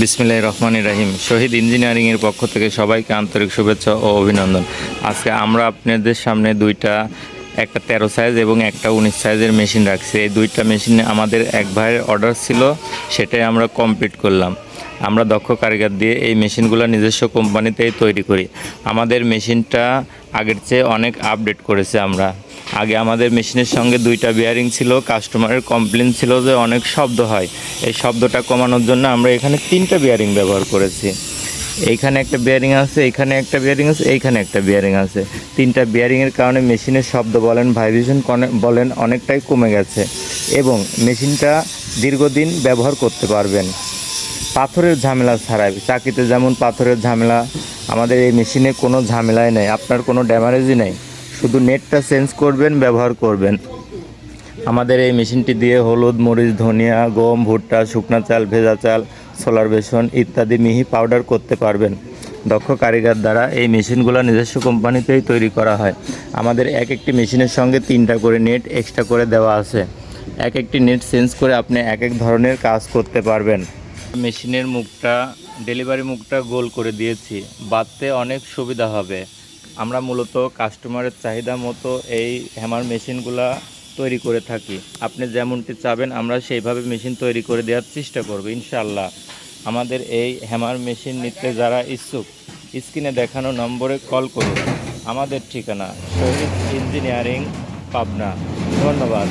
বিসমিল্লাহ রহমান রাহিম শহীদ ইঞ্জিনিয়ারিংয়ের পক্ষ থেকে সবাইকে আন্তরিক শুভেচ্ছা ও অভিনন্দন। আজকে আমরা আপনাদের সামনে দুইটা একটা তেরো সাইজ এবং একটা উনিশ সাইজের মেশিন রাখছি। এই দুইটা মেশিন আমাদের এক ভাইয়ের অর্ডার ছিল, সেটাই আমরা কমপ্লিট করলাম। আমরা দক্ষ কারিগর দিয়ে এই মেশিনগুলো নিজস্ব কোম্পানিতেই তৈরি করি। আমাদের মেশিনটা আগের চেয়ে অনেক আপডেট করেছে আমরা। আগে আমাদের মেশিনের সঙ্গে দুইটা বিয়ারিং ছিল কাস্টমারের কমপ্লেন ছিল যে অনেক শব্দ হয়। এই শব্দটা কমানোর জন্য আমরা এখানে তিনটা বিয়ারিং ব্যবহার করেছি। এইখানে একটা বিয়ারিং আছে, এইখানে একটা বিয়ারিং আছে, এইখানে একটা বিয়ারিং আছে। তিনটা বিয়ারিংয়ের কারণে মেশিনের শব্দ বলেন ভাইব্রেশন বলেন, অনেকটাই কমে গেছে এবং মেশিনটা দীর্ঘদিন ব্যবহার করতে পারবেন। পাথরের ঝামেলা ছাড়াই, চাকিতে যেমন পাথরের ঝামেলা, আমাদের এই মেশিনে কোনো ঝামেলাই নেই, আপনার কোনো ড্যামারেজই নেই। শুধু নেটটা চেঞ্জ করবেন, ব্যবহার করবেন। আমাদের এই মেশিনটি দিয়ে হলুদ, মরিচ, ধনিয়া, গম, ভুট্টা, শুকনা চাল, ভেজা চাল সোলার বেসন ইত্যাদি মিহি পাউডার করতে পারবেন। দক্ষ কারিগর দ্বারা এই মেশিনগুলো নিজস্ব কোম্পানিতেই তৈরি করা হয়। আমাদের এক একটি মেশিনের সঙ্গে তিনটা করে নেট এক্সট্রা করে দেওয়া আছে। এক একটি নেট চেঞ্জ করে আপনি এক এক ধরনের কাজ করতে পারবেন। মেশিনের মুখটা, ডেলিভারি মুখটা গোল করে দিয়েছি। বাঁধতে অনেক সুবিধা হবে। আমরা মূলত কাস্টমারের চাহিদা মতো এই হ্যামার মেশিনগুলা তৈরি করে থাকি। আপনি যেমনটি চাবেন, আমরা সেইভাবে মেশিন তৈরি করে দেওয়ার চেষ্টা করব ইনশাল্লাহ আমাদের এই হ্যামার মেশিন নিতে যারা ইচ্ছুক, স্ক্রিনে দেখানো নম্বরে কল করুন। আমাদের ঠিকানা শহীদ ইঞ্জিনিয়ারিং, পাবনা। ধন্যবাদ।